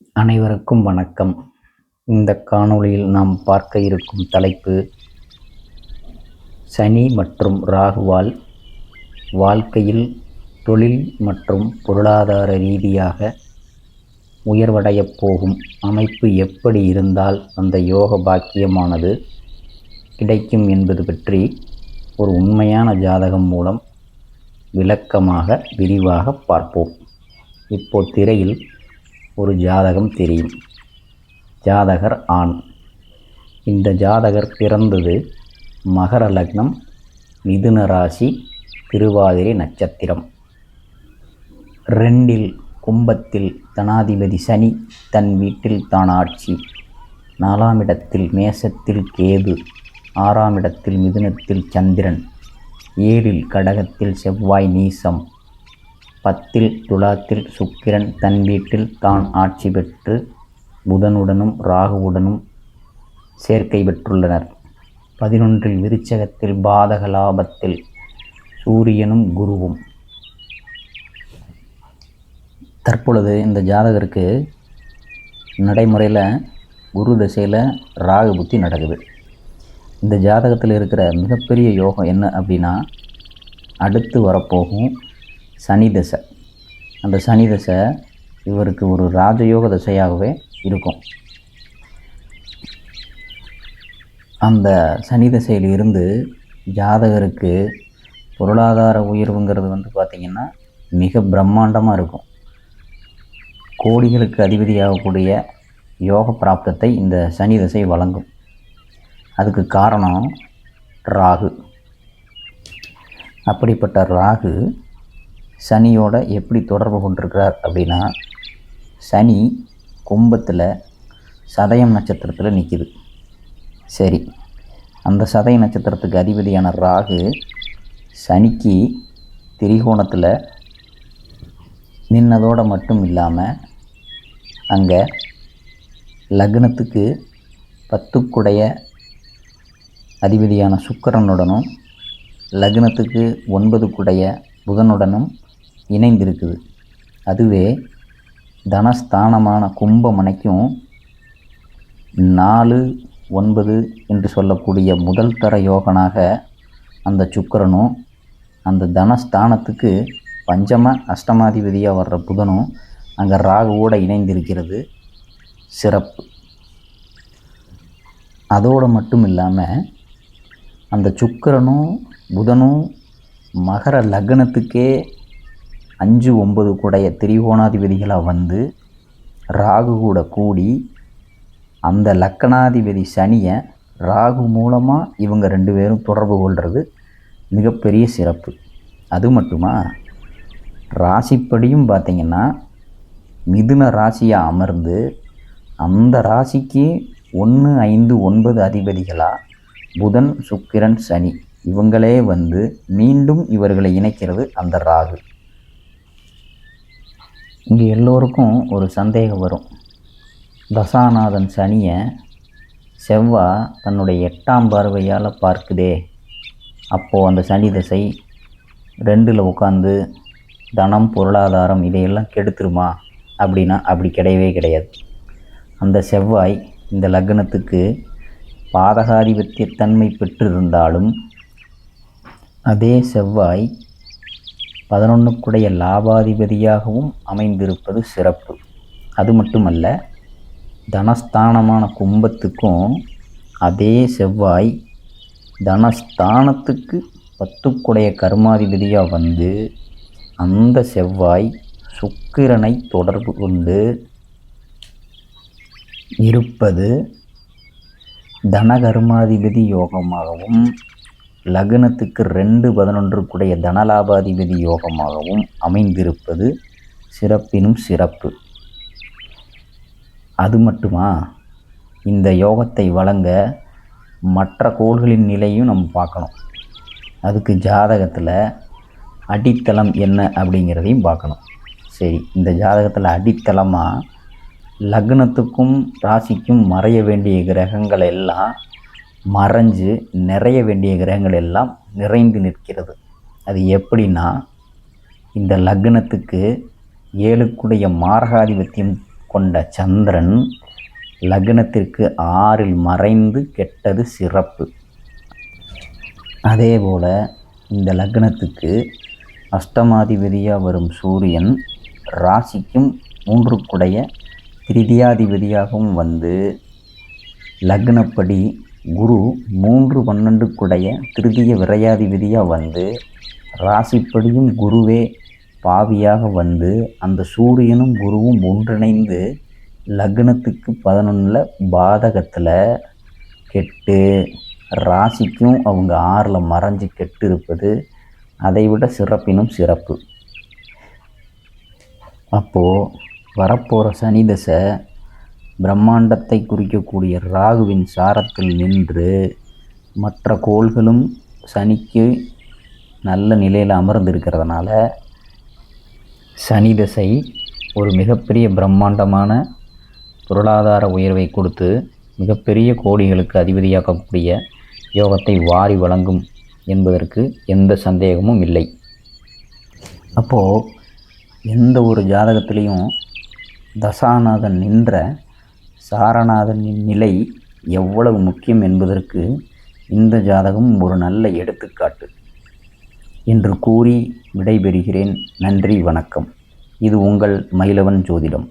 அனைவருக்கும் வணக்கம். இந்த காணொளியில் நாம் பார்க்க இருக்கும் தலைப்பு சனி மற்றும் ராகுவால் வாழ்க்கையில் தொழில் மற்றும் பொருளாதார ரீதியாக உயர்வடையப் போகும் அமைப்பு எப்படி இருந்தால் அந்த யோக பாக்கியமானது கிடைக்கும் என்பது பற்றி ஒரு உண்மையான ஜாதகம் மூலம் விளக்கமாக விரிவாக பார்ப்போம். இப்போ திரையில் ஒரு ஜாதகம் தெரியும். ஜாதகர் ஆண். இந்த ஜாதகர் பிறந்தது மகர லக்னம் மிதுன ராசி திருவாதிரை நட்சத்திரம். ரெண்டில் கும்பத்தில் தனாதிபதி சனி தன் வீட்டில் தான் ஆட்சி. நாலாம் இடத்தில் மேசத்தில் கேது ஆறாம் இடத்தில் மிதுனத்தில் சந்திரன் ஏழில் கடகத்தில் செவ்வாய் நீசம். பத்தில் துலாத்தில் சுக்கிரன் தன் வீட்டில் தான் ஆட்சி பெற்று புதனுடனும் ராகுவுடனும் சேர்க்கை பெற்றுள்ளனர். பதினொன்றில் விருச்சகத்தில் பாதக லாபத்தில் சூரியனும் குருவும். தற்பொழுது இந்த ஜாதகருக்கு நடைமுறையில் குரு திசையில் ராகு புத்தி நடக்குது. இந்த ஜாதகத்தில் இருக்கிற மிகப்பெரிய யோகம் என்ன அப்படின்னா அடுத்து வரப்போகும் சனி தசை. அந்த சனி தசை இவருக்கு ஒரு ராஜயோக தசையாகவே இருக்கும். அந்த சனி தசையில் இருந்து ஜாதகருக்கு பொருளாதார உயர்வுங்கிறது வந்து பார்த்திங்கன்னா மிக பிரம்மாண்டமாக இருக்கும். கோடிகளுக்கு அதிபதியாகக்கூடிய யோக பிராப்தத்தை இந்த சனி தசை வழங்கும். அதுக்கு காரணம் ராகு. அப்படிப்பட்ட ராகு சனியோட எப்படி தொடர்பு கொண்டிருக்கிறார் அப்படின்னா சனி கும்பத்தில் சதயம் நட்சத்திரத்தில் நிற்கிது சரி அந்த சதய நட்சத்திரத்துக்கு அதிபதியான ராகு சனிக்கு திரிகோணத்தில் நின்னதோடு மட்டும் இல்லாமல் அங்கே லக்னத்துக்கு பத்துக்குடைய அதிபதியான சுக்கரனுடனும் லக்னத்துக்கு ஒன்பதுக்குடைய புதனுடனும் இணைந்திருக்குது. அதுவே தனஸ்தானமான கும்பமனைக்கும் நாலு ஒன்பது என்று சொல்லக்கூடிய முதல் தர யோகனாக அந்த சுக்கரனும் அந்த தனஸ்தானத்துக்கு பஞ்சம அஷ்டமாதிபதியாக வர்ற புதனும் அங்கே ராகுவோடு இணைந்திருக்கிறது. சிறப்பு. அதோடு மட்டும் இல்லாமல் அந்த சுக்கரனும் புதனும் மகர லக்னத்துக்கே அஞ்சு ஒம்பது கூடைய திரிகோணாதிபதிகளாக வந்து ராகு கூட கூடி அந்த லக்கணாதிபதி சனியை ராகு மூலமாக இவங்க ரெண்டு பேரும் தொடர்பு கொள்வது மிகப்பெரிய சிறப்பு. அது மட்டுமா? ராசிப்படியும் பார்த்திங்கன்னா மிதுன ராசியாக அமர்ந்து அந்த ராசிக்கு ஒன்று ஐந்து ஒன்பது அதிபதிகளாக புதன் சுக்கிரன் சனி இவங்களே வந்து மீண்டும் இவர்களை இணைக்கிறது அந்த ராகு. இங்கே எல்லோருக்கும் ஒரு சந்தேகம் வரும். தசாநாதன் சனியை செவ்வாய் தன்னுடைய எட்டாம் பார்வையால் பார்க்குதே. அப்போது அந்த சனி தசை ரெண்டில் உட்காந்து தனம் பொருளாதாரம் இதையெல்லாம் கெடுத்துருமா? அப்படின்னா அப்படி கிடையவே கிடையாது. அந்த செவ்வாய் இந்த லக்னத்துக்கு பாதகாதிபத்தியத்தன்மை பெற்றிருந்தாலும் அதே செவ்வாய் பதினொன்றுக்குடைய லாபாதிபதியாகவும் அமைந்திருப்பது சிறப்பு. அது மட்டுமல்ல தனஸ்தானமான கும்பத்துக்கும் அதே செவ்வாய் தனஸ்தானத்துக்கு பத்துக்குடைய கர்மாதிபதியாக வந்து அந்த செவ்வாய் சுக்கிரனை தொடர்பு கொண்டு இருப்பது தனகர்மாதிபதி யோகமாகவும் லக்னத்துக்கு ரெண்டு பதினொன்றுக்குடைய தனலாபாதிபதி யோகமாகவும் அமைந்திருப்பது சிறப்பினும் சிறப்பு. அது மட்டுமா? இந்த யோகத்தை வழங்க மற்ற கோள்களின் நிலையும் நம்ம பார்க்கணும். அதுக்கு ஜாதகத்தில் அடித்தளம் என்ன அப்படிங்கிறதையும் பார்க்கணும். சரி இந்த ஜாதகத்தில் அடித்தளமாக லக்னத்துக்கும் ராசிக்கும் மறைய வேண்டிய கிரகங்கள் எல்லாம் மறைஞ்சு நிறைய வேண்டிய கிரகங்கள் எல்லாம் நிறைந்து நிற்கிறது. அது எப்படின்னா இந்த லக்னத்துக்கு ஏழுக்குடைய மாரகாதிபத்தியம் கொண்ட சந்திரன் லக்னத்திற்கு ஆறில் மறைந்து கெட்டது சிறப்பு. அதேபோல் இந்த லக்னத்துக்கு அஷ்டமாதிபதியாக வரும் சூரியன் ராசிக்கும் மூன்றுக்குடைய திருதியாதிபதியாகவும் வந்து லக்னப்படி குரு மூன்று பன்னெண்டுக்குடைய திருதிய விரையாதிபதியாக வந்து ராசிப்படியும் குருவே பாவியாக வந்து அந்த சூரியனும் குருவும் ஒன்றிணைந்து லக்னத்துக்கு பதினொன்றில் பாதகத்தில் கெட்டு ராசிக்கும் அவங்க ஆறில் மறைஞ்சு கெட்டு இருப்பது அதைவிட சிறப்பினும் சிறப்பு. அப்போது வரப்போகிற சனி தசை பிரம்மாண்டத்தை குறிக்கக்கூடிய ராகுவின் சாரத்தில் நின்று மற்ற கோள்களும் சனிக்கு நல்ல நிலையில் அமர்ந்திருக்கிறதுனால சனி தசை ஒரு மிகப்பெரிய பிரம்மாண்டமான பொருளாதார உயர்வை கொடுத்து மிகப்பெரிய கோடிகளுக்கு அதிபதியாக்கக்கூடிய யோகத்தை வாரி வழங்கும் என்பதற்கு எந்த சந்தேகமும் இல்லை. அப்போது எந்த ஒரு ஜாதகத்திலையும் தசாநாதன் நின்ற சாரநாதனின் நிலை எவ்வளவு முக்கியம் என்பதற்கு இந்த ஜாதகம் ஒரு நல்ல எடுத்துக்காட்டு என்று கூறி விடைபெறுகிறேன். நன்றி வணக்கம். இது உங்கள் மயிலவன் ஜோதிடம்.